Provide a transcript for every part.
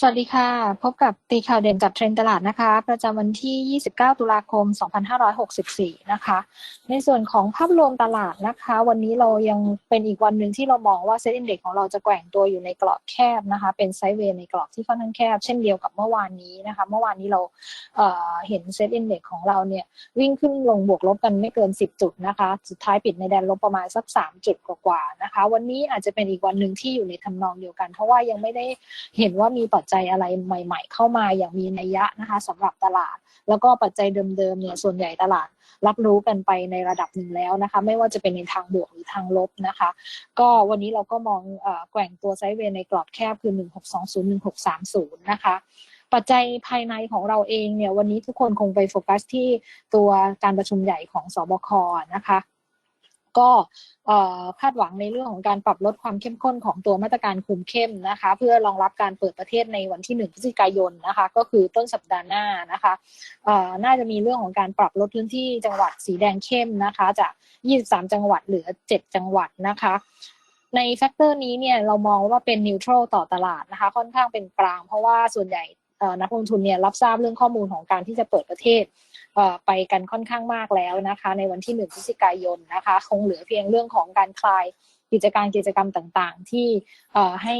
สวัสดีค่ะ พบกับตีข่าวเด่นกับเทรนด์ตลาดนะคะ ประจำวันที่ 29 ตุลาคม 2564 นะคะ ในส่วนของภาพรวมตลาดนะคะ วันนี้เรายังเป็นอีกวันหนึ่งที่เรามองว่าเซ็นเด็กของเราจะแกว่งตัวอยู่ในกรอบแคบนะคะ เป็นไซด์เวย์ในกรอบที่ค่อนข้างแคบ เช่นเดียวกับเมื่อวานนี้นะคะ เมื่อวานนี้เราเเห็นเซ็นเด็กของเราเนี่ยวิ่งขึ้นลงบวกลบกันไม่เกิน 10 จุดนะคะ สุดท้ายปิดในแดนลบประมาณสัก 3 จุดกว่าๆนะคะ วันนี้อาจจะเป็นอีกวันหนึ่งที่อยู่ในทำนองเดียวกัน เพราะว่ายังไม่ได้เห็นว่ามีปัจจจัยอะไรใหม่ ๆ เข้ามาอย่างมีนัยยะนะคะสำหรับตลาด แล้วก็ปัจจัยเดิมๆเนี่ยส่วนใหญ่ตลาดรับรู้กันไปในระดับหนึ่งแล้วนะคะ ไม่ว่าจะเป็นในทางบวกหรือทางลบนะคะ ก็วันนี้เราก็มองแกว่งตัวไซด์เวย์ในกรอบแคบคือ 1620 1630 นะคะปัจจัยภายในของเราเองเนี่ยวันนี้ทุกคนคงไปโฟกัสที่ตัวการประชุมใหญ่ของสบคนะคะ ก็คาดหวังในเรื่องของการปรับลดความเข้มข้นของตัวมาตรการคุมเข้มนะคะ เพื่อรองรับการเปิดประเทศในวันที่ 1 พฤศจิกายนนะคะ ก็คือต้นสัปดาห์หน้านะคะน่าจะมีเรื่องของการปรับลดพื้นที่จังหวัดสีแดงเข้มนะคะ จาก 23 จังหวัดเหลือ 7 จังหวัดนะคะในแฟกเตอร์นี้เนี่ยเรามองว่าเป็นนิวทรัลต่อตลาดนะคะ ค่อนข้างเป็นกลาง เพราะว่าส่วนใหญ่นักลงทุนเนี่ยรับทราบเรื่องข้อมูลของการที่จะเปิดประเทศ ไปกันค่อนข้างมากแล้วนะคะ ในวันที่หนึ่งพฤศจิกายนนะคะ คงเหลือเพียงเรื่องของการคลายกิจการกิจกรรมต่างๆ ที่ให้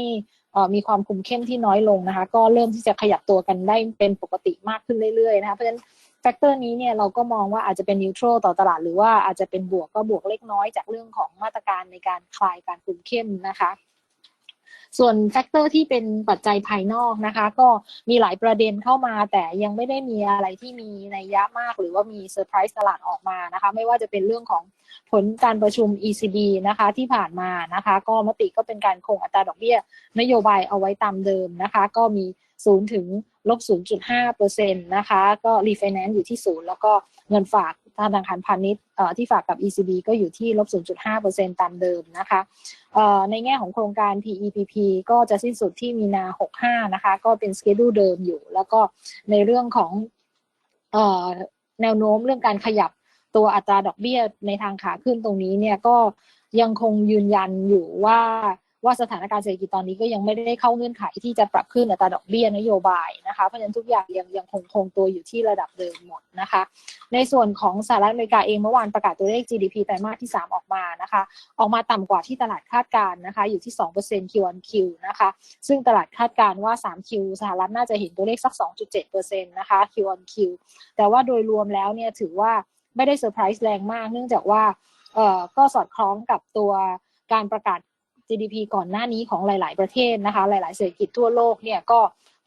มีความคุมเข้มที่น้อยลงนะคะ ก็เริ่มที่จะขยับตัวกันได้เป็นปกติมากขึ้นเรื่อยๆนะคะเพราะฉะนั้นแฟกเตอร์นี้เนี่ยเราก็มองว่าอาจจะเป็นนิวทรัลต่อตลาดหรือว่าอาจจะเป็นบวกก็บวกเล็กน้อยจากเรื่องของมาตรการในการคลายการคุมเข้มนะคะ ส่วนแฟกเตอร์ที่เป็นปัจจัยภายนอกนะคะ ก็มีหลายประเด็นเข้ามา แต่ยังไม่ได้มีอะไรที่มีในยยะมาก หรือว่ามีเซอร์ไพรส์ตลาดออกมานะคะ ไม่ว่าจะเป็นเรื่องของผลการประชุม ECB นะคะที่ผ่านมานะคะ ก็มติก็เป็นการคงอัตราดอกเบี้ยนโยบายเอาไว้ตามเดิมนะคะ ก็มี0ถึง ลบ 0.5%นะคะ ก็รีไฟแนนซ์อยู่ที่0แล้วก็เงินฝากธนาคารพาณิชย์ที่ฝากกับ ECB ก็อยู่ที่ลบ 0.5%ตามเดิมนะคะในแง่ของโครงการ PEPP ก็จะสิ้นสุดที่มีนา 65 นะคะ ก็เป็นสเกดูเดิมอยู่ แล้วก็ในเรื่องของแนวโน้มเรื่องการขยับตัวอัตราดอกเบี้ยในทางขาขึ้นตรงนี้เนี่ยก็ยังคงยืนยันอยู่ว่า ว่าสถานการณ์เศรษฐกิจตอนนี้ก็ยังไม่ได้เข้าเงื่อนไขที่จะปรับขึ้นอัตราดอกเบี้ยนโยบายนะคะเพราะฉะนั้นทุกอย่างยังยังคงคงตัวอยู่ที่ระดับเดิมหมดนะคะ ในส่วนของสหรัฐอเมริกาเองเมื่อวานประกาศตัวเลข GDP ไตรมาสที่ 3 ออกมานะคะ ออกมาต่ำกว่าที่ตลาดคาดการนะคะอยู่ที่ 2% Q on Q นะคะซึ่งตลาดคาดการว่า 3Q สหรัฐน่าจะเห็นตัวเลขสัก 2.7%นะคะ Q on Q แต่ว่าโดยรวมแล้วเนี่ยถือว่าไม่ได้เซอร์ไพรส์แรงมาก เนื่องจากว่าเอ่อก็สอดคล้องกับตัวการประกาศ GDP ก่อนหน้านี้ของหลาย ๆ ประเทศนะคะ หลาย ๆ เศรษฐกิจทั่วโลกเนี่ยก็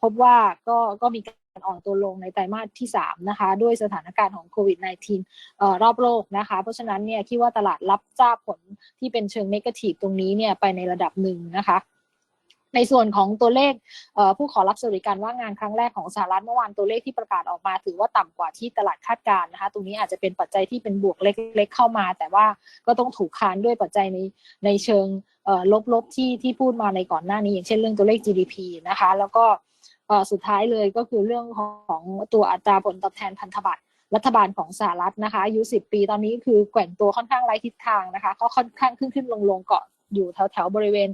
พบว่าก็ก็มีการอ่อนตัวลงในไตรมาสที่3นะคะด้วยสถานการณ์ของโควิด -19 รอบโลกนะคะ เพราะฉะนั้นเนี่ยคิดว่าตลาดรับทราบผลที่เป็นเชิงเนกาทีฟตรงนี้เนี่ยไปในระดับหนึ่งนะคะในส่วนของตัวเลขผู้ขอรับสวัสดิการว่างงานครั้งแรกของสหรัฐเมื่อวานตัวเลขที่ประกาศออกมา ถือว่าต่ำกว่าที่ตลาดคาดการนะคะ ตรงนี้อาจจะเป็นปัจจัยที่เป็นบวกเล็กๆเข้ามา แต่ว่าก็ต้องถูกคานด้วยปัจจัยในในเชิง ลบๆที่ที่พูดมาในก่อนหน้านี้ อย่างเช่นเรื่องตัวเลข GDP นะคะ แล้วก็สุดท้ายเลยก็คือเรื่องของตัวอัตราผลตอบแทนพันธบัตรรัฐบาลของสหรัฐนะคะอายุ 10 ปีตอนนี้คือแกว่งตัวค่อนข้างไร้ทิศทางนะคะ ก็ค่อนข้างขึ้นขึ้นลงลงเกาะอยู่แถวแถวบริเวณ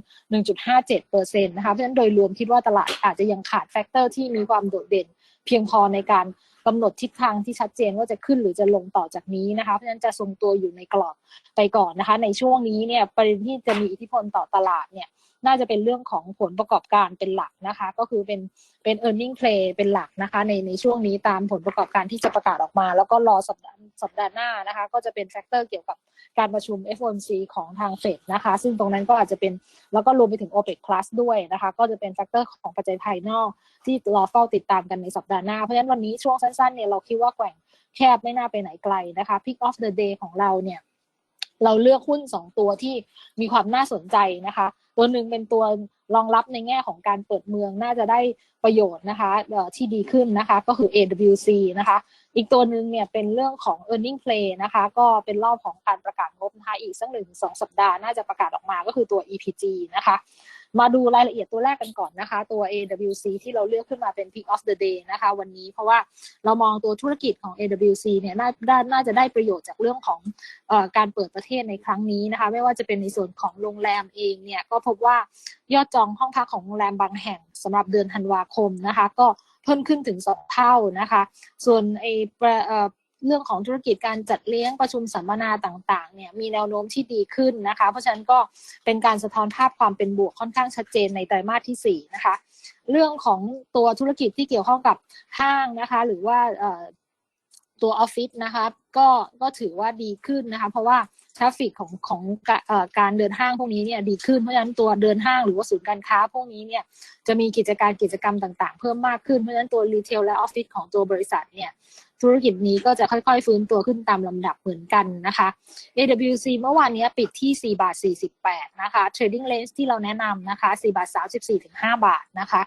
1.57%นะคะเพราะฉะนั้นโดยรวมคิดว่าตลาดอาจจะยังขาดแฟกเตอร์ที่มีความโดดเด่นเพียงพอในการ กำหนดทิศทางที่ชัดเจนว่าจะขึ้นหรือจะลงต่อจากนี้นะคะเพราะฉะนั้นจะทรงตัวอยู่ในกรอบไปก่อนนะคะ ในช่วงนี้เนี่ยประเด็นที่จะมีอิทธิพลต่อตลาดเนี่ย น่าจะเป็นเรื่องของผลประกอบการเป็นหลักนะคะ ก็คือเป็นเป็น e a r n i n g play เป็นหลักนะคะ ในในช่วงนี้ตามผลประกอบการที่จะประกาศออกมา แล้วก็รอสัปดาห์สัปดาห์หน้านะคะ ก็จะเป็นแฟกเตอร์เกี่ยวกับการประชุม FOMC ของทางเฟดนะคะ ซึ่งตรงนั้นก็อาจจะเป็นแล้วก็รวมไปถึง OPEC Plus ด้วยนะคะ ก็จะเป็นแฟกเตอร์ของปัจจัยภายนอก ที่รอเฝ้าติดตามกันในสัปดาห์หน้า เพราะฉะนั้นวันนี้ช่วงสั้นๆเนี่ยเราคิดว่าแกว่งแคบไม่น่าไปไหนไกลนะคะ Pick of the day ของเราเนี่ยเราเลือกหุ้น 2 ตัวที่มีความน่าสนใจนะคะ ตัวหนึ่งเป็นตัวรองรับในแง่ของการเปิดเมืองน่าจะได้ประโยชน์นะคะที่ดีขึ้นนะคะก็คือ AWC นะคะอีกตัวหนึ่งเนี่ยเป็นเรื่องของ e a r n i n g play นะคะก็เป็นรอบของการประกาศงบนะคะอีกสักหนึ่งสองสัปดาห์น่าจะประกาศออกมาก็คือตัว EPG นะคะ มาดูรายละเอียดตัวแรกกันก่อนนะคะ ตัว AWC ที่เราเลือกขึ้นมาเป็น Pick of the Day นะคะ วันนี้เพราะว่าเรามองตัวธุรกิจของ AWC เนี่ยน่าน่าน่าจะได้ประโยชน์จากเรื่องของอการเปิดประเทศในครั้งนี้นะคะ ไม่ว่าจะเป็นในส่วนของโรงแรมเองเนี่ยก็พบว่ายอดจองห้องพักของโรงแรมบางแห่งสำหรับเดือนธันวาคมนะคะ ก็เพิ่มขึ้นถึงสองเท่านะคะ ส่วนไอ เรื่องของธุรกิจการจัดเลี้ยงประชุมสัมมนาต่างๆเนี่ยมีแนวโน้มที่ดีขึ้นนะคะ เพราะฉะนั้นก็เป็นการสะท้อนภาพความเป็นบวกค่อนข้างชัดเจนในไตรมาสที่4นะคะเรื่องของตัวธุรกิจที่เกี่ยวข้องกับห้างนะคะ หรือว่าตัวออฟฟิศนะคะก็ก็ถือว่าดีขึ้นนะคะ เพราะว่าทราฟฟิกของของกะเอ่อการเดินห้างพวกนี้เนี่ยดีขึ้นเพราะฉะนั้นตัวเดินห้างหรือว่าศูนย์การค้าพวกนี้เนี่ยจะมีกิจการกิจกรรมต่างๆ เพิ่มมากขึ้นเพราะฉะนั้นตัวรีเทลและออฟฟิศของตัวบริษัทเนี่ย ธุรกิจนี้ก็จะค่อยๆ ฟื้นตัวขึ้นตามลำดับเหมือนกันนะคะ AWC เมื่อวานนี้ปิดที่ 4 บาท 48 นะคะ Trading Range ที่เราแนะนำนะคะ 4 บาท 34 ถึง 5 บาทนะคะ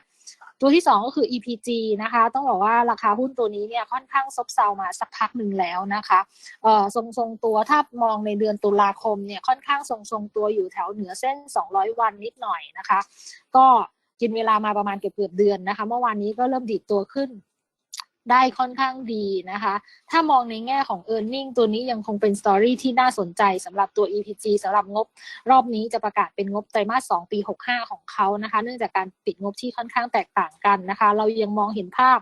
ตัวที่ 2 ก็คือ EPG นะคะ ต้องบอกว่าราคาหุ้นตัวนี้เนี่ยค่อนข้างซบเซามาสักพักหนึ่งแล้วนะคะเอ่อทรงทรงตัวถ้ามองในเดือนตุลาคมเนี่ยค่อนข้างทรงทรงตัวอยู่แถวเหนือเส้น 200 วันนิดหน่อยนะคะ ก็กินเวลามาประมาณเกือบเกือบเดือนนะคะ เมื่อวานนี้ก็เริ่มดีดตัวขึ้น ได้ค่อนข้างดีนะคะ ถ้ามองในแง่ของ e a r n i n g ตัวนี้ยังคงเป็นสตอรี่ที่น่าสนใจสำหรับตัว EPG สำหรับงบรอบนี้จะประกาศเป็นงบไตรมาส 2 ปี 65 ของเขานะคะ เนื่องจากการปิดงบที่ค่อนข้างแตกต่างกันนะคะ เรายังมองเห็นภาพ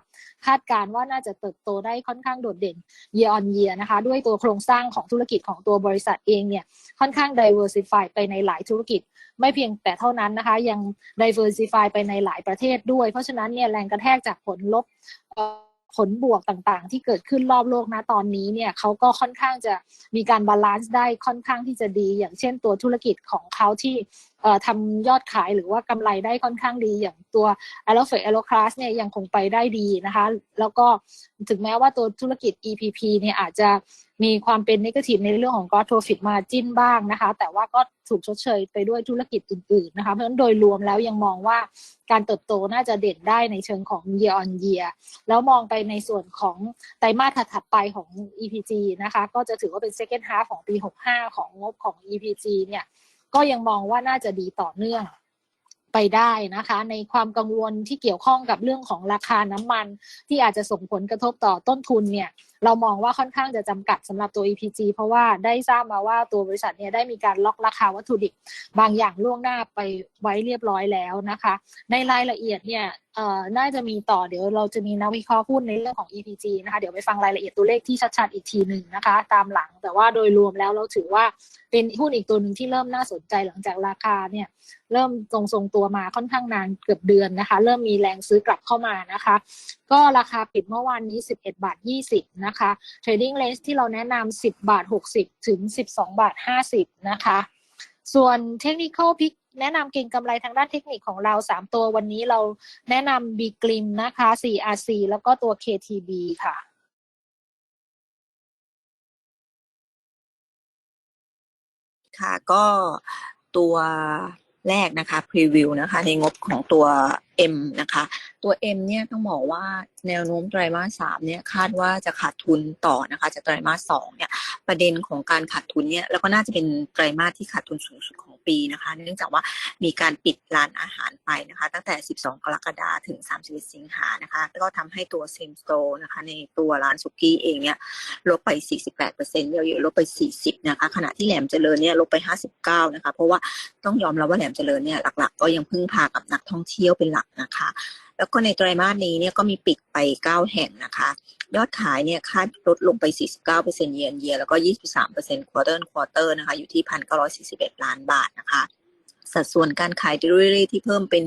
คาดการณ์ว่าน่าจะเติบโตได้ค่อนข้างโดดเด่น year on year นะคะ ด้วยตัวโครงสร้างของธุรกิจของตัวบริษัทเองเนี่ยค่อนข้าง diversify ไปในหลายธุรกิจไม่เพียงแต่เท่านั้นนะคะ ยัง diversify ไปในหลายประเทศด้วย เพราะฉะนั้นเนี่ยแรงกระแทกจากผลลบ ผลบวกต่างๆ ที่เกิดขึ้นรอบโลกนะตอนนี้เนี่ยเขาก็ค่อนข้างจะมีการบาลานซ์ได้ค่อนข้างที่จะดี อย่างเช่นตัวธุรกิจของเขาที่ ทำยอดขายหรือว่ากำไรได้ค่อนข้างดีอย่างตัว a l o f e a l o c l a s s เนี่ยยังคงไปได้ดีนะคะ แล้วก็ถึงแม้ว่าตัวธุรกิจ EPP เนี่ยอาจจะมีความเป็นนิเกทีฟในเรื่องของ gross profit margin บ้างนะคะ แต่ว่าก็ถูกชดเชยไปด้วยธุรกิจอื่นๆนะคะ เพราะฉะนั้นโดยรวมแล้วยังมองว่าการเติบโตน่าจะเด่นได้ในเชิงของ year on year แล้วมองไปในส่วนของไตรมาสถัดไปของ EPG นะคะ ก็จะถือว่าเป็น second half ของปี 65 ของงบของ EPG เนี่ย ก็ยังมองว่าน่าจะดีต่อเนื่องไปได้นะคะ ในความกังวลที่เกี่ยวข้องกับเรื่องของราคาน้ำมัน ที่อาจจะส่งผลกระทบต่อต้นทุนเนี่ยเรามองว่าค่อนข้างจะจำกัดสำหรับตัว EPG เพราะว่าได้ทราบมาว่าตัวบริษัทเนี่ยได้มีการล็อกราคาวัตถุดิบบางอย่างล่วงหน้าไปไว้เรียบร้อยแล้วนะคะ ในรายละเอียดเนี่ยน่าจะมีต่อเดี๋ยวเราจะมีนักวิเคราะห์พูดในเรื่องของ EPG นะคะ เดี๋ยวไปฟังรายละเอียดตัวเลขที่ชัดๆอีกทีหนึ่งนะคะ ตามหลังแต่ว่าโดยรวมแล้วเราถือว่าเป็นหุ้นอีกตัวหนึ่งที่เริ่มน่าสนใจหลังจากราคาเนี่ยเริ่มทรงทรงตัวมาค่อนข้างนานเกือบเดือนนะคะ เริ่มมีแรงซื้อกลับเข้ามานะคะก็ราคาปิดเมื่อวานนี้ 11 บาท 20 นะคะ Trading Range ที่เราแนะนำ 10 บาท 60 ถึง 12 บาท 50 นะคะ ส่วน Technical Pick แนะนำเก่งกำไรทางด้านเทคนิคของเรา 3 ตัววันนี้เราแนะนำ B g l i m นะคะ 4RC แล้วก็ตัว KTB ค่ะค่ะก็ตัวแรกนะคะพรีวิวนะคะในงบของตัว M นะคะ ตัว M เนี่ยต้องบอกว่าแนวโน้มไตรมาสสามเนี่ยคาดว่าจะขาดทุนต่อนะคะจากไตรมาสสองเนี่ยประเด็นของการขาดทุนเนี่ยแล้วก็น่าจะเป็นไตรมาสที่ขาดทุนสูงสุดของปีนะคะ เนื่องจากว่ามีการปิดร้านอาหารไปนะคะ ตั้งแต่ 12 กรกฎาคมถึง 31 สิงหานะคะแล้วก็ทำให้ตัวเซมสโตนะคะ ในตัวร้านสุกี้เองเนี่ยลบไป 48%เยอะๆลบไป 40 นะคะ ขณะที่แหลมเจริญเนี่ยลบไป 59 นะคะ เพราะว่าต้องยอมรับว่าแหลมเจริญเนี่ยหลักๆ ก็ยังพึ่งพากับนักท่องเที่ยวเป็นหลักนะคะ แล้วก็ในไตรมาสนี้เนี่ยก็มีปิดไป 9 แห่งนะคะ ยอดขายเนี่ยคาดลดลงไป 49%เยียนเยียแล้วก็ 23% quarter on quarter นะคะอยู่ที่ 1,941 ล้านบาทนะคะ สัดส่วนการขาย delivery ที่เพิ่มเป็น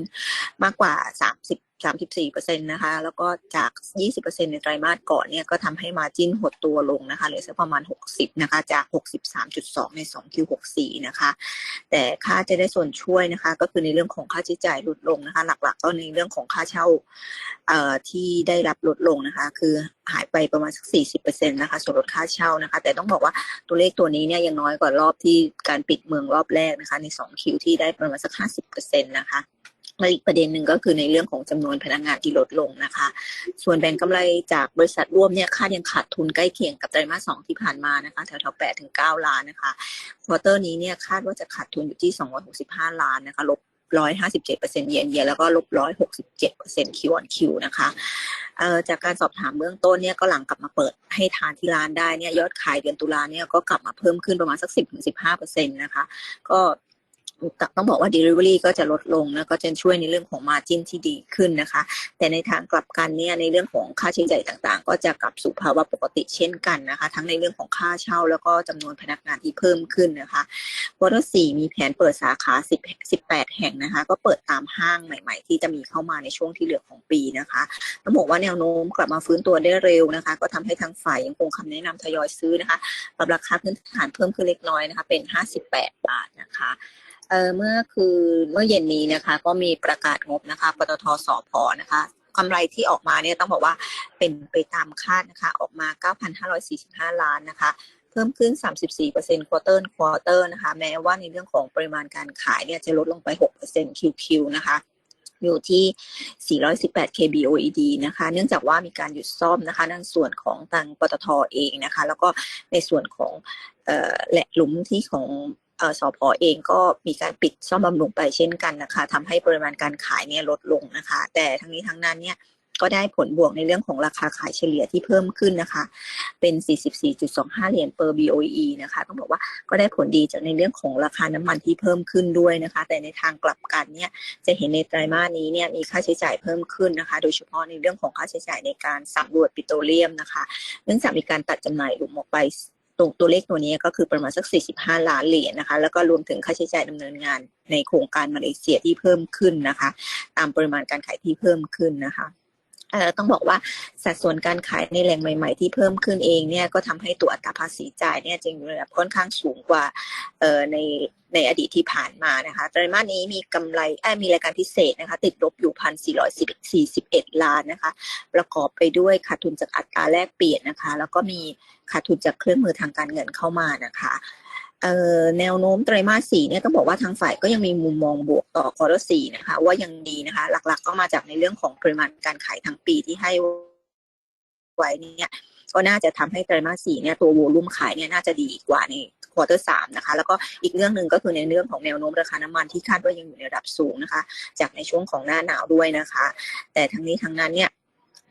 มากกว่า 30 34%นะคะ แล้วก็จาก 20%ในไตรมาสก่อนเนี่ยก็ทำให้มาจิ้นหดตัวลงนะคะเหลือสักประมาณ 60 นะคะ จาก 63.2 ใน 2Q64 นะคะ แต่ค่าจะได้ส่วนช่วยนะคะ ก็คือในเรื่องของค่าใช้จ่ายลดลงนะคะ หลักๆ ก็ในเรื่องของค่าเช่าที่ได้รับลดลงนะคะ คือหายไปประมาณสัก 40%นะคะ ส่วนลดค่าเช่านะคะ แต่ต้องบอกว่าตัวเลขตัวนี้เนี่ยยังน้อยกว่ารอบที่การปิดเมืองรอบแรกนะคะ ใน2คิวที่ได้ประมาณสัก 50%นะคะ และอีกประเด็นหนึ่งก็คือในเรื่องของจำนวนพนักงานที่ลดลงนะคะ ส่วนแบ่งกำไรจากบริษัทร่วมเนี่ยคาดยังขาดทุนใกล้เคียงกับไตรมาสสองที่ผ่านมานะคะแถวๆแปดถึงเก้าล้านนะคะควอเตอร์นี้เนี่ยคาดว่าจะขาดทุนอยู่ที่สองร้อยหกสิบห้าล้านนะคะลบร้อยห้าสิบเจ็ดเปอร์เซ็นต์เยนเยแล้วก็ลบร้อยหกสิบเจ็ดเปอร์เซ็นต์คิวออนคิวนะคะเอ่อจากการสอบถามเบื้องต้นเนี่ยก็หลังกลับมาเปิดให้ทานที่ร้านได้เนี่ยยอดขายเดือนตุลาเนี่ยก็กลับมาเพิ่มขึ้นประมาณสักสิบถึงสิบห้าเปอร์เซ็นต์นะคะ ก็ ต้องบอกว่า Delivery ก็จะลดลงนะก็จะช่วยในเรื่องของ Margin ที่ดีขึ้นนะคะ แต่ในทางกลับกันเนี่ยในเรื่องของค่าใช้จ่ายต่างๆ ก็จะกลับสู่ภาวะปกติเช่นกันนะคะ ทั้งในเรื่องของค่าเช่า แล้วก็จำนวนพนักงานที่เพิ่มขึ้นนะคะวอเตอร์สี่มีแผนเปิดสาขา10 18 แห่งนะคะ ก็เปิดตามห้างใหม่ ๆ ที่จะมีเข้ามาในช่วงที่เหลือของปีนะคะต้องบอกว่าแนวโน้มกลับมาฟื้นตัวได้เร็วนะคะ ก็ทำให้ทางฝ่ายยังคงคำแนะนำทยอยซื้อนะคะปรับราคาพื้นฐานเพิ่มขึ้นเล็กน้อยนะคะ เป็น 58 บาทนะคะ เออเมื่อคือเมื่อเย็นนี้นะคะ ก็มีประกาศงบนะคะปตทสพนะคะกำไรที่ออกมาเนี่ยต้องบอกว่าเป็นไปตามคาดนะคะ ออกมา 9,545 ล้านนะคะ เพิ่มขึ้น 34% quarter on quarter นะคะ แม้ว่าในเรื่องของปริมาณการขายเนี่ยจะลดลงไป 6% QQ นะคะอยู่ที่ 418 kBOED นะคะ เนื่องจากว่ามีการหยุดซ่อมนะคะในส่วนของทางปตทเองนะคะ แล้วก็ในส่วนของออแหละหลุมที่ของ เอ่อสพเองก็มีการปิดซ่อมบำรุงไปเช่นกันนะคะทำให้ปริมาณการขายเนี่ยลดลงนะคะ แต่ทั้งนี้ทั้งนั้นเนี่ยก็ได้ผลบวกในเรื่องของราคาขายเฉลี่ยที่เพิ่มขึ้นนะคะ เป็น 44.25 เหรียญ per BOE นะคะ ต้องบอกว่าก็ได้ผลดีจากในเรื่องของราคาน้ำมันที่เพิ่มขึ้นด้วยนะคะ แต่ในทางกลับกันเนี่ย จะเห็นในไตรมาสนี้เนี่ยมีค่าใช้จ่ายเพิ่มขึ้นนะคะ โดยเฉพาะในเรื่องของค่าใช้จ่ายในการสำรวจปิโตรเลียมนะคะ เนื่องจากมีการตัดจำหน่ายหลุมออกไป ตรงตัวเลขตัวนี้ก็คือประมาณสัก 45 ล้านเหรียญนะคะ แล้วก็รวมถึงค่าใช้จ่ายดำเนินงานในโครงการมาเลเซียที่เพิ่มขึ้นนะคะ ตามปริมาณการขายที่เพิ่มขึ้นนะคะ ต้องบอกว่าสัดส่วนการขายในแหล่งใหม่ๆ ที่เพิ่มขึ้นเองเนี่ยก็ทำให้ตัวอัตราภาษีจ่ายเนี่ยจึงอยู่ในระดับค่อนข้างสูงกว่าเออในในอดีตที่ผ่านมานะคะไตรมาสนี้มีกำไรมีรายการพิเศษนะคะติดลบอยู่พันสี่ร้อยสี่สิบเอ็ดล้านนะคะ ประกอบไปด้วยขาดทุนจากอัตราแลกเปลี่ยนนะคะ แล้วก็มีขาดทุนจากเครื่องมือทางการเงินเข้ามานะคะ แนวโน้มไตรมาสสี่เนี่ยต้องบอกว่าทางฝ่ายก็ยังมีมุมมองบวกต่อควอเตอร์สี่นะคะ ว่ายังดีนะคะ หลักๆ ก็มาจากในเรื่องของปริมาณการขายทั้งปีที่ให้ไว้เนี่ยก็น่าจะทำให้ไตรมาสสี่เนี่ยตัวโวลุ่มขายเนี่ยน่าจะดีกว่าในควอเตอร์สามนะคะ แล้วก็อีกเรื่องหนึ่งก็คือในเรื่องของแนวโน้มราคาน้ำมันที่คาดว่ายังอยู่ในระดับสูงนะคะ จากในช่วงของหน้าหนาวด้วยนะคะ แต่ทั้งนี้ทั้งนั้นเนี่ย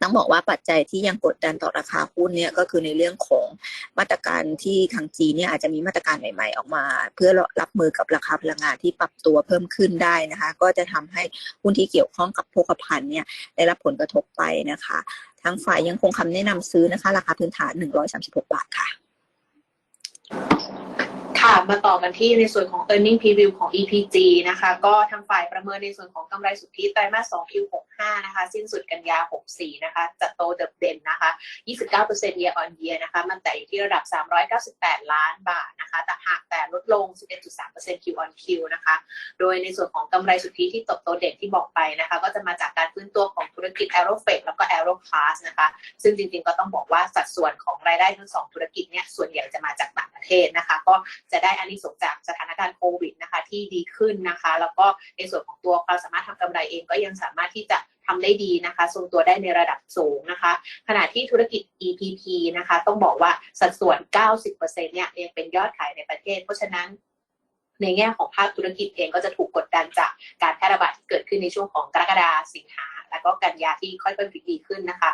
ต้องบอกว่าปัจจัยที่ยังกดดันต่อราคาหุ้นเนี่ยก็คือในเรื่องของมาตรการที่ทางจีนเนี่ยอาจจะมีมาตรการใหม่ๆ ออกมา เพื่อรับมือกับราคาพลังงานที่ปรับตัวเพิ่มขึ้นได้นะคะ ก็จะทำให้หุ้นที่เกี่ยวข้องกับโภคภัณฑ์เนี่ยได้รับผลกระทบไปนะคะ ทางฝ่ายยังคงคำแนะนำซื้อนะคะ ราคาพื้นฐาน 136 บาทค่ะ ค่ะ มาต่อกันที่ในส่วนของ e a r n i n g Preview ของ EPG นะคะ ก็ทางฝ่ายประเมินในส่วนของกำไรสุทธิไตรมาส2 Q65 นะคะ สิ้นสุดกันยา 64 นะคะ จะโตเติบเด่นนะคะ 29% year on year นะคะ มันแต่อยู่ที่ระดับ 398 ล้านบาทนะคะ แต่หากแต่ลดลง 11.3% Q on Q นะคะ โดยในส่วนของกำไรสุทธิที่ตบโตเด่นที่บอกไปนะคะ ก็จะมาจากการฟื้นตัวของธุรกิจ Aeroflex แล้วก็ Aeroclass นะคะ ซึ่งจริงๆ ก็ต้องบอกว่าสัดส่วนของรายได้ทั้งสองธุรกิจเนี่ย ส่วนใหญ่จะมาจากต่างประเทศนะคะ ก็จะได้อานิสงส์จากสถานการณ์โควิดนะคะที่ดีขึ้นนะคะ แล้วก็ในส่วนของตัวความสามารถทำกำไรเองก็ยังสามารถที่จะทำได้ดีนะคะทรงตัวได้ในระดับสูงนะคะ ขณะที่ธุรกิจ EPP นะคะ ต้องบอกว่าสัดส่วน 90%เนี่ยยังเป็นยอดขายในประเทศ เพราะฉะนั้นในแง่ของภาคธุรกิจเองก็จะถูกกดดันจากการแพร่ระบาดที่เกิดขึ้นในช่วงของกรกฎาสิงหา แล้วก็กันยาที่ค่อยๆดีขึ้นนะคะ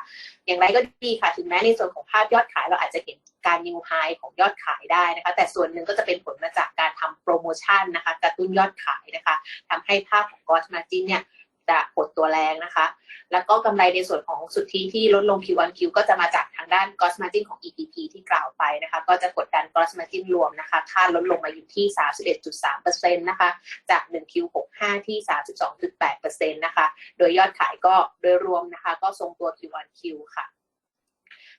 อย่างไรก็ดีค่ะถึงแม้ในส่วนของภาพยอดขายเราอาจจะเห็นการนิวไฮของยอดขายได้นะคะ แต่ส่วนหนึ่งก็จะเป็นผลมาจากการทำโปรโมชั่นนะคะกระตุ้นยอดขายนะคะทำให้ภาพของกอสมาจินเนี่ย จะหดตัวแรงนะคะ แล้วก็กำไรในส่วนของสุทธิที่ลดลง Q1Q ก็จะมาจากทางด้าน gross margin ของ EPP ที่กล่าวไปนะคะ ก็จะกดดัน gross margin รวมนะคะคาดลดลงมาอยู่ที่ 31.3%นะคะ จาก 1Q65 ที่ 32.8%นะคะ โดยยอดขายก็โดยรวมนะคะ ก็ทรงตัว Q1Q ค่ะ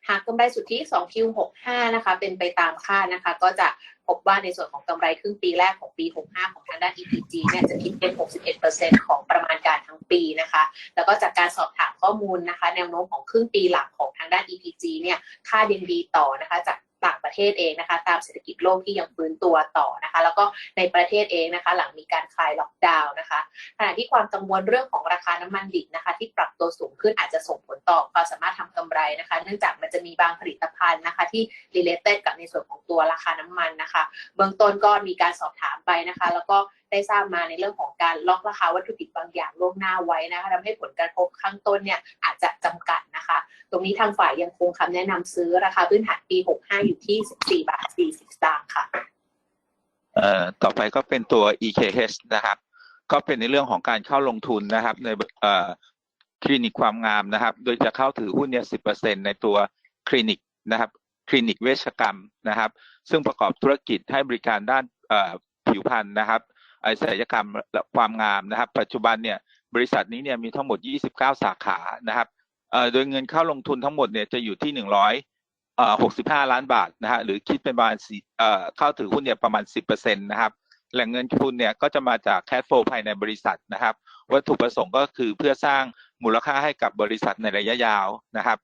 หากกำไรสุทธิ 2Q65 นะคะ เป็นไปตามคาดนะคะ ก็จะพบว่าในส่วนของกำไรครึ่งปีแรกของปี 65 ของทางด้าน EPG เนี่ยจะคิดเป็น 61%ของประมาณการทั้งปีนะคะ แล้วก็จากการสอบถามข้อมูลนะคะ แนวโน้มของครึ่งปีหลังของทางด้าน EPG เนี่ยค่าดินดีต่อนะคะจาก ต่างประเทศเองนะคะ ตามเศรษฐกิจโลกที่ยังฟื้นตัวต่อนะคะ แล้วก็ในประเทศเองนะคะ หลังมีการคลายล็อกดาวน์นะคะขณะที่ความกังวลเรื่องของราคาน้ำมันดิบนะคะ ที่ปรับตัวสูงขึ้นอาจจะส่งผลต่อความสามารถทำกำไรนะคะ เนื่องจากมันจะมีบางผลิตภัณฑ์นะคะ ที่ related กับในส่วนของตัวราคาน้ำมันนะคะ เบื้องต้นก็มีการสอบถามไปนะคะ แล้วก็ได้ทราบมาในเรื่องของการล็อกราคาวัตถุดิบบางอย่างล่วงหน้าไว้นะคะทำให้ผลกระทบข้างต้นเนี่ยอาจจะจำกัดนะคะ ตรงนี้ทางฝ่ายยังคงคำแนะนำซื้อราคาพื้นฐานปี 65อยู่ที่ 14 บาท 40สตางค์ค่ะเอ่อต่อไปก็เป็นตัว EKH นะครับ ก็เป็นในเรื่องของการเข้าลงทุนนะครับ ในเอ่อคลินิกความงามนะครับ โดยจะเข้าถือหุ้นเนี่ยสิในตัวคลินิกนะครับ คลินิกเวชกรรมนะครับ ซึ่งประกอบธุรกิจให้บริการด้านเอ่อผิวพรรณนะครับไอศัลยกรรมและความงามนะครับ ปัจจุบันเนี่ยบริษัทนี้เนี่ยมีทั้งหมด 29 สาขานะครับเอ่อโดยเงินเข้าลงทุนทั้งหมดเนี่ยจะอยู่ที่100เอ่อ 65 ล้านบาทนะฮะหรือคิดเป็นประมาณสี่เอ่อเข้าถือหุ้นเนี่ยประมาณ 10%นะครับแหล่งเงินทุนเนี่ยก็จะมาจากแคชโฟภายในบริษัทนะครับวัตถุประสงค์ก็คือเพื่อสร้างมูลค่าให้กับบริษัทในระยะยาวนะครับ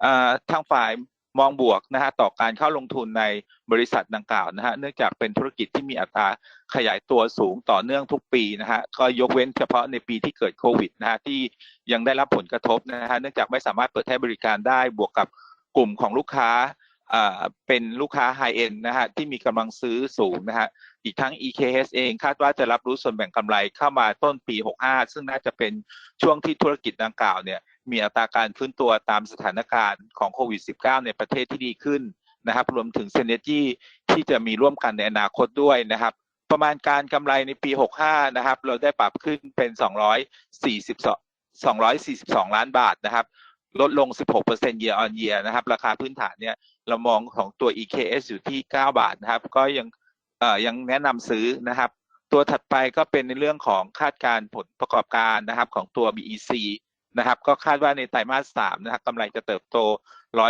เอ่อทางฝ่ายมองบวกนะฮะต่อการเข้าลงทุนในบริษัทดังกล่าวนะฮะเนื่องจากเป็นธุรกิจที่มีอัตราขยายตัวสูงต่อเนื่องทุกปีนะฮะก็ยกเว้นเฉพาะในปีที่เกิดโควิดนะฮะที่ยังได้รับผลกระทบนะฮะเนื่องจากไม่สามารถเปิดให้บริการได้บวกกับ กลุ่มของลูกค้าเป็นลูกค้าไฮเอ็นนะฮะที่มีกำลังซื้อสูงนะฮะอีกทั้ง EKS เองคาดว่าจะรับรู้ส่วนแบ่งกำไรเข้ามาต้นปี 65 ซึ่งน่าจะเป็นช่วงที่ธุรกิจดังกล่าวเนี่ยมีอัตราการฟื้นตัวตามสถานการณ์ของโควิด -19 ในประเทศที่ดีขึ้นนะครับรวมถึงเซเนจีที่จะมีร่วมกันในอนาคตด้วยนะครับ ประมาณการกำไรในปี 65 นะครับ เราได้ปรับขึ้นเป็น 242 242 ล้านบาทนะครับ ลดลง 16% year on year นะครับ ราคาพื้นฐานเนี่ยเรามองของตัว EKS อยู่ที่ 9 บาทนะครับ ก็ยังเอ่อยังแนะนำซื้อนะครับ ตัวถัดไปก็เป็นในเรื่องของคาดการผลประกอบการนะครับของตัว BEC นะครับ ก็คาดว่าในไตรมาสสามนะครับกำไรจะเติบโต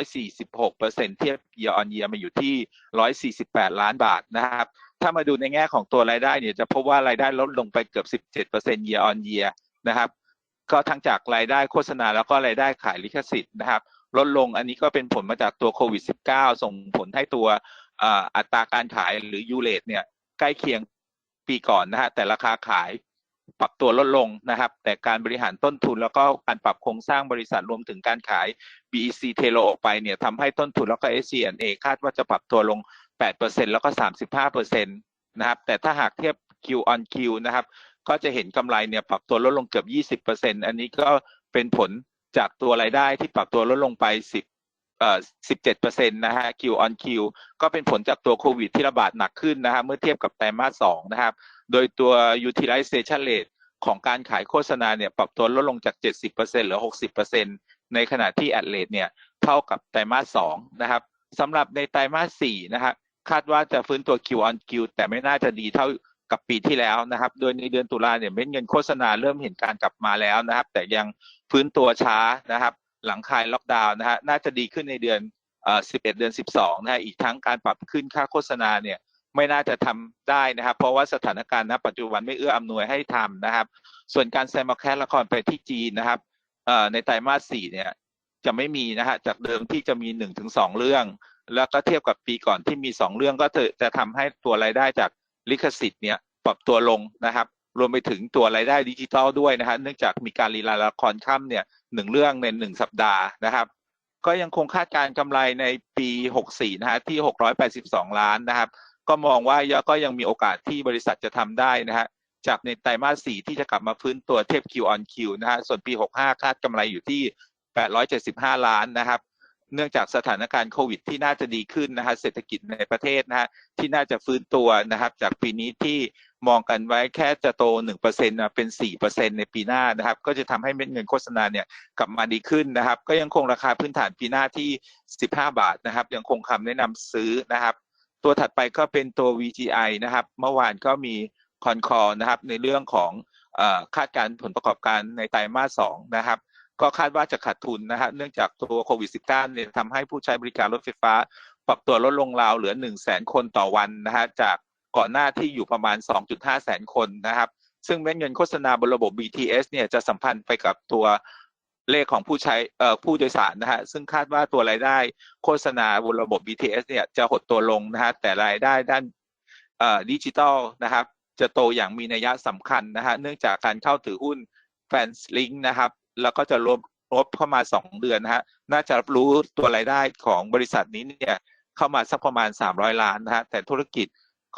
146เปอร์เทียบ year on year มาอยู่ที่ 148 ล้านบาทนะครับ ถ้ามาดูในแง่ของตัวรายได้เนี่ยจะพบว่ารายได้ลดลงไปเกือบ 17เปอร์เซ็น year on year นะครับ ก็ทั้งจากรายได้โฆษณาแล้วก็รายได้ขายลิขสิทธิ์นะครับ ลดลงอันนี้ก็เป็นผลมาจากตัวโควิด -19 ส่งผลให้ตัวอัตราการขายหรือยูเลตเนี่ยใกล้เคียงปีก่อนนะฮะแต่ราคาขายปรับตัวลดลงนะครับ แต่การบริหารต้นทุนแล้วก็การปรับโครงสร้างบริษัทรวมถึงการขาย BEC เทโลออกไปเนี่ยทำให้ต้นทุนแล้วก็ SG&A คาดว่าจะปรับตัวลง 8%แล้วก็ 35%นะครับแต่ถ้าหากเทียบ Q on Q นะครับ ก็จะเห็นกำไรเนี่ยปรับตัวลดลงเกือบ 20%อันนี้ก็เป็นผลจากตัวรายได้ที่ปรับตัวลดลงไป 10เอ่อ17%นะฮะ Q on Q ก็เป็นผลจากตัวโควิดที่ระบาดหนักขึ้นนะฮะเมื่อเทียบกับไตรมาสสองนะครับ โดยตัว utilization rate ของการขายโฆษณาเนี่ยปรับตัวลดลงจาก 70%เหลือ 60%ในขณะที่ ad rate เนี่ยเท่ากับไตรมาสสองนะครับสำหรับในไตรมาสสี่นะครับคาดว่าจะฟื้นตัว Q on Q แต่ไม่น่าจะดีเท่า กับปีที่แล้วนะครับ โดยในเดือนตุลาเนี่ยเม็ดเงินโฆษณาเริ่มเห็นการกลับมาแล้วนะครับ แต่ยังฟื้นตัวช้านะครับ หลังคลายล็อกดาวน์นะฮะน่าจะดีขึ้นในเดือนเอ่อ11 เดือน 12นะฮะอีกทั้งการปรับขึ้นค่าโฆษณาเนี่ยไม่น่าจะทำได้นะครับ เพราะว่าสถานการณ์ณปัจจุบันไม่เอื้ออำนวยให้ทำนะครับ ส่วนการแซมมาแคสละครไปที่จีนนะครับเอ่อในไตรมาส4เนี่ยจะไม่มีนะฮะจากเดิมที่จะมี1-2 เรื่อง แล้วก็เทียบกับปีก่อนที่มี 2 เรื่องก็จะจะทำให้ตัวรายได้จาก ลิขสิทธิ์เนี่ยปรับตัวลงนะครับ รวมไปถึงตัวรายได้ดิจิทัลด้วยนะฮะเนื่องจากมีการรีลาละครค่ำเนี่ยหนึ่งเรื่องในหนึ่งสัปดาห์นะครับ ก็ยังคงคาดการกำไรในปี 64 นะฮะที่ 682 ล้านนะครับ ก็มองว่าก็ยังมีโอกาสที่บริษัทจะทำได้นะฮะจากในไตรมาส 4 ที่จะกลับมาฟื้นตัวเทียบ Q on Q นะฮะส่วนปี 65 คาดกำไรอยู่ที่ 875 ล้านนะครับ เนื่องจากสถานการณ์โควิดที่น่าจะดีขึ้นนะฮะเศรษฐกิจในประเทศนะฮะที่น่าจะฟื้นตัวนะครับจากปีนี้ที่มองกันไว้แค่จะโต 1%นะเป็น 4%ในปีหน้านะครับ ก็จะทำให้เม็ดเงินโฆษณาเนี่ยกลับมาดีขึ้นนะครับ ก็ยังคงราคาพื้นฐานปีหน้าที่ 15 บาทนะครับ ยังคงคำแนะนำซื้อนะครับ ตัวถัดไปก็เป็นตัว VGI นะครับ เมื่อวานก็มีคอนคอนะครับในเรื่องของคาดการณ์ผลประกอบการในไตรมาส2นะครับ ก็คาดว่าจะขาดทุนนะฮะเนื่องจากตัวโควิด -19 เนี่ยทำให้ผู้ใช้บริการรถไฟฟ้า ปรับตัวลดลงราวเหลือ 1 0 0 0 0แสนคนต่อวันนะฮะจากก่อนหน้าที่อยู่ประมาณ 2.5 แสนคนนะครับ ซึ่งเม็ดเงินโฆษณาบนระบบ BTS เนี่ยจะสัมพันธ์ไปกับตัวเลขของผู้ใช้ผู้โดยสารนะฮะซึ่งคาดว่าตัวรายได้โฆษณาบนระบบ BTS เนี่ยจะหดตัวลงนะฮะแต่รายได้ด้านดิจิตอลนะครับ จะโตอย่างมีนัยสำคัญนะฮะเนื่องจากการเข้าถือหุ้นแฟนลิงนะครับแล้วก็จะรวมงบเข้ามา2เดือนนะฮะน่าจะรับรู้ตัวรายได้ของบริษัทนี้เนี่ยเข้ามาสักประมาณ 300 ล้านนะฮะแต่ธุรกิจ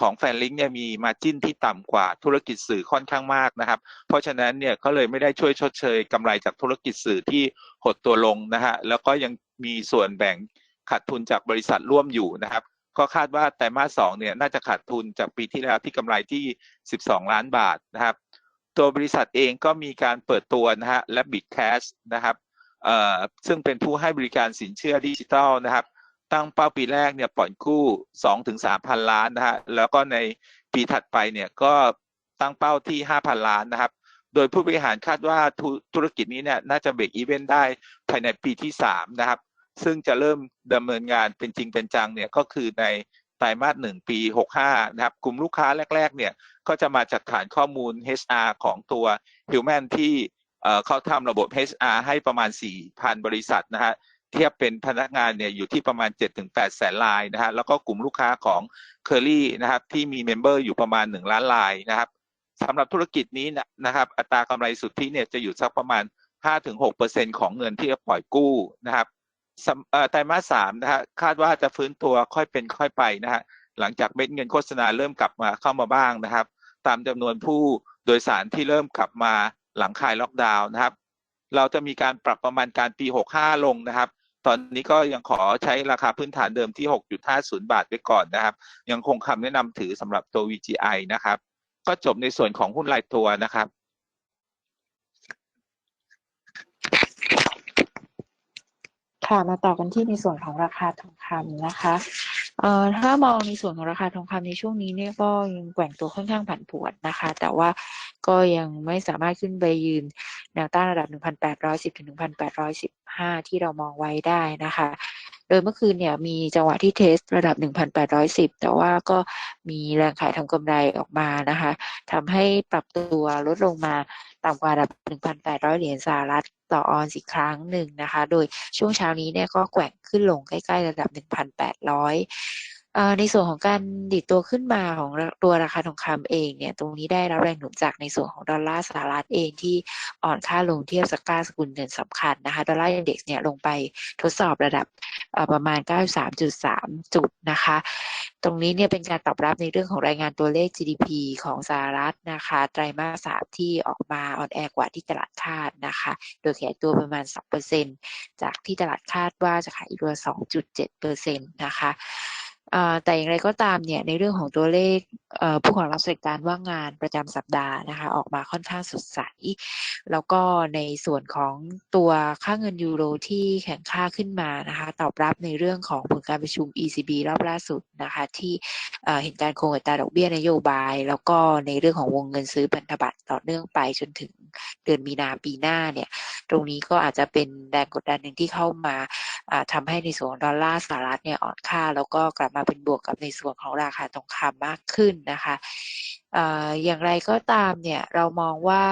ของแฟนลิงก์เนี่ยมีมาจิ้นที่ต่ำกว่าธุรกิจสื่อค่อนข้างมากนะครับ เพราะฉะนั้นเนี่ยก็เลยไม่ได้ช่วยชดเชยกำไรจากธุรกิจสื่อที่หดตัวลงนะฮะแล้วก็ยังมีส่วนแบ่งขาดทุนจากบริษัทร่วมอยู่นะครับ ก็คาดว่าไตรมาสสองเนี่ยน่าจะขาดทุนจากปีที่แล้วที่กำไรที่ 12 ล้านบาทนะครับ ตัวบริษัทเองก็มีการเปิดตัวนะฮะและ Big Cash นะครับซึ่งเป็นผู้ให้บริการสินเชื่อดิจิทัลนะครับ ตั้งเป้าปีแรกเนี่ยปล่อยกู้2ถึง3พันล้านนะฮะแล้วก็ในปีถัดไปเนี่ยก็ตั้งเป้าที่ 5,000 ล้านนะครับ โดยผู้บริหารคาดว่าธุธุรกิจนี้เนี่ยน่าจะเบรกอีเวนต์ได้ภายในปีที่ 3 นะครับ ซึ่งจะเริ่มดำเนินงานเป็นจริงเป็นจังเนี่ยก็คือใน ตรมาสหนึ่งปี65นะครับกลุ่มลูกค้าแรก ๆ เนี่ยก็จะมาจากฐานข้อมูล HR ของตัว Human ที่เขาทำระบบ HR ให้ประมาณ 4,000 บริษัทนะฮะเทียบเป็นพนักงานเนี่ยอยู่ที่ประมาณ 7-8 แสนรายนะฮะแล้วก็กลุ่มลูกค้าของ c u r r y นะครับที่มีเมมเบอร์อยู่ประมาณ 1 ล้านรายนะครับสำหรับธุรกิจนี้นะครับ อัตรากำไรสุทธิเนี่ยจะอยู่สักประมาณ 5-6%ของเงินที่จะปล่อยกู้นะครับ ไตรมาสสามนะฮะคาดว่าจะฟื้นตัวค่อยเป็นค่อยไปนะฮะหลังจากเม็ดเงินโฆษณาเริ่มกลับมาเข้ามาบ้างนะครับ ตามจำนวนผู้โดยสารที่เริ่มกลับมาหลังคลายล็อกดาวน์นะครับ เราจะมีการปรับประมาณการปี 65 ลงนะครับ ตอนนี้ก็ยังขอใช้ราคาพื้นฐานเดิมที่ 6.50 บาทไว้ก่อนนะครับ ยังคงคำแนะนำถือสำหรับตัว VGI นะครับ ก็จบในส่วนของหุ้นรายตัวนะครับ ค่ะมาต่อกันที่ในส่วนของราคาทองคำนะคะเอ่อถ้ามองในส่วนของราคาทองคำในช่วงนี้เนี่ยก็ยังแกว่งตัวค่อนข้างผันผวนนะคะ แต่ว่าก็ยังไม่สามารถขึ้นไปยืนแนวต้านระดับ 1,810ถึง1,815 ที่เรามองไว้ได้นะคะ ดยเมื่อคืนเนี่ยมีจังหวะที่เทสระดับ 1,810 แต่ว่าก็มีแรงขายทำกำไรออกมานะคะทำให้ปรับตัวลดลงมาต่ำกว่าระดับ 1,800 เหรียญสหรัฐต่อออนซ์อีกครั้งหนึ่งนะคะ โดยช่วงเช้านี้เนี่ยก็แกว่งขึ้นลงใกล้ๆระดับ 1,800เอ่อในส่วนของการดิดตัวขึ้นมาของตัวราคาทองคำเองเนี่ย ตรงนี้ได้รับแรงหนุนจากในส่วนของดอลลาร์สหรัฐเองที่อ่อนค่าลงเทียบสก้าสกุลเงินสำคัญนะคะ ดอลลาร์อินเด็กซ์เนี่ยลงไปทดสอบระดับ ประมาณ 93.3 จุดนะคะ ตรงนี้เนี่ยเป็นการตอบรับในเรื่องของรายงานตัวเลข GDP ของสหรัฐนะคะ ไตรมาสสามที่ออกมาอ่อนแอกว่าที่ตลาดคาดนะคะ โดยแขกตัวประมาณ 2%จากที่ตลาดคาดว่าจะขายตัว 2.7%นะคะเอ่อ แต่อย่างไรก็ตามเนี่ยในเรื่องของตัวเลขผู้ขอรับสวัสดิการว่างงานประจำสัปดาห์นะคะออกมาค่อนข้างสดใส แล้วก็ในส่วนของตัวค่าเงินยูโรที่แข็งค่าขึ้นมานะคะตอบรับในเรื่องของผลการประชุม ECB รอบล่าสุดนะคะที่เอ่อเห็นการคงอัตราดอกเบี้ยนโยบาย แล้วก็ในเรื่องของวงเงินซื้อพันธบัตรต่อเนื่องไปจนถึง เดือนมีนาปีหน้าเนี่ย ตรงนี้ก็อาจจะเป็นแรงกดดันหนึ่งที่เข้ามาอ่าทำให้ในส่วนของดอลลาร์สหรัฐเนี่ยอ่อนค่า แล้วก็กลับมาเป็นบวกกับในส่วนของราคาทองคำมากขึ้นนะคะอย่างไรก็ตามเนี่ยเรามองว่า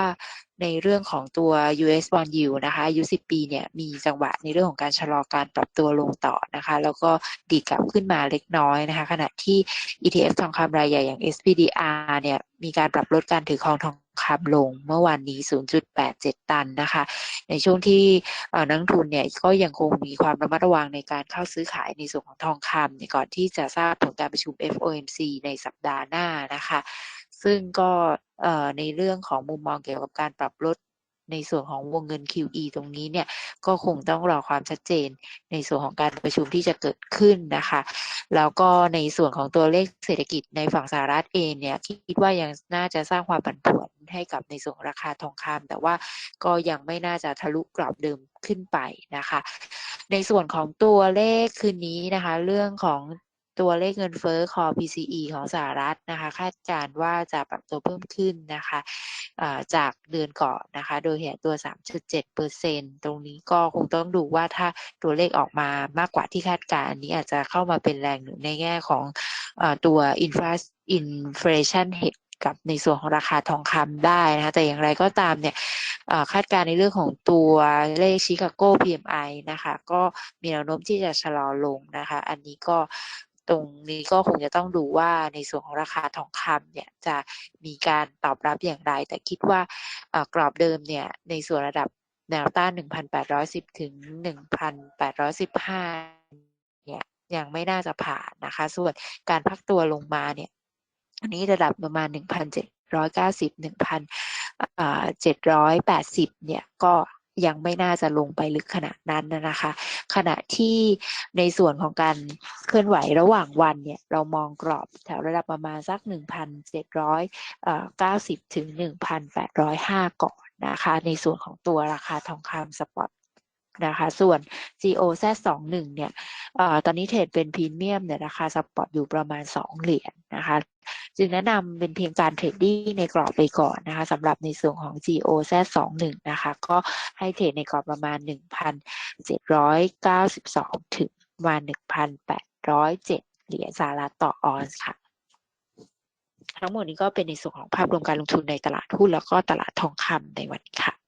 ในเรื่องของตัว US bond yield นะคะอายุ10 ปีเนี่ยมีจังหวะในเรื่องของการชะลอการปรับตัวลงต่อนะคะ แล้วก็ดีกลับขึ้นมาเล็กน้อยนะคะ ขณะที่ ETF ทองคำรายใหญ่อย่าง SPDR เนี่ยมีการปรับลดการถือครองทอง คำลงเมื่อวานนี้ 0.87 ตันนะคะ ในช่วงที่นักทุนเนี่ยก็ยังคงมีความระมัดระวังในการเข้าซื้อขายในส่วนของทองคำเนี่ยก่อนที่จะทราบผลการประชุม FOMC ในสัปดาห์หน้านะคะ ซึ่งก็ในเรื่องของมุมมองเกี่ยวกับการปรับลด ในส่วนของวงเงิน QE ตรงนี้เนี่ยก็คงต้องรอความชัดเจน ในส่วนของการประชุมที่จะเกิดขึ้นนะคะ แล้วก็ในส่วนของตัวเลขเศรษฐกิจในฝั่งสหรัฐเองเนี่ยคิดว่ายังน่าจะสร้างความผันผวนให้กับในส่วนของราคาทองคำแต่ว่าก็ยังไม่น่าจะทะลุกรอบเดิมขึ้นไปนะคะ ในส่วนของตัวเลขคืนนี้นะคะ เรื่องของ ตัวเลขเงินเฟ้อ core PCE ของสหรัฐนะคะคาดการณ์ว่าจะปรับตัวเพิ่มขึ้นนะคะจากเดือนก่อนนะคะ โดยเหตุตัว 3.7เปอร์เซ็นตรงนี้ก็คงต้องดูว่าถ้าตัวเลขออกมามากกว่าที่คาดการณ์อันนี้อาจจะเข้ามาเป็นแรงหนุนในแง่ของอตัว infra inflation h e a กับในส่วนของราคาทองคำได้นะคะแต่อย่างไรก็ตามเนี่ยคาดการณ์ในเรื่องของตัวเลขชิคาโก PMI นะคะ ก็มีแนวโน้มที่จะชะลอลงนะคะ อันนี้ก็ ตรงนี้ก็คงจะต้องดูว่าในส่วนของราคาทองคำเนี่ยจะมีการตอบรับอย่างไร แต่คิดว่ากรอบเดิมเนี่ยในส่วนระดับแนวต้าน 1,810 ถึง 1,815 เนี่ยยังไม่น่าจะผ่านนะคะ ส่วนการพักตัวลงมาเนี่ยอันนี้ระดับประมาณหนึ่งพันเจ็ดร้อยเก้าสิบหนึ่งพันเจ็ดร้อยแปดสิบเนี่ยก็ ยังไม่น่าจะลงไปลึกขนาดนั้นนะคะ ขณะที่ในส่วนของการเคลื่อนไหวระหว่างวันเนี่ยเรามองกรอบแถวระดับประมาณสักหนึ่งพันเจ็ดร้อยเก้าสิบถึงหนึ่งพันแปดร้อยห้าก่อนนะคะ ในส่วนของตัวราคาทองคำสปอต นะคะ ส่วน GOZ 2 1เนี่ยเอ่อตอนนี้เทรดเป็นพรีเมียมเนี่ยราคาสปอตอยู่ประมาณ 2 เหรียญนะคะ จึงแนะนำเป็นเพียงการเทรดดิ้งในกรอบไปก่อนนะคะสำหรับในส่วนของ GOZ 2 1นะคะ ก็ให้เทรดในกรอบประมาณ 1,792 ถึงประมา1,807เหรียญสหรัฐต่อออนซ์ค่ะ ทั้งหมดนี้ก็เป็นในส่วนของภาพรวมการลงทุนในตลาดหุ้นแล้วก็ตลาดทองคำในวันนี้ค่ะ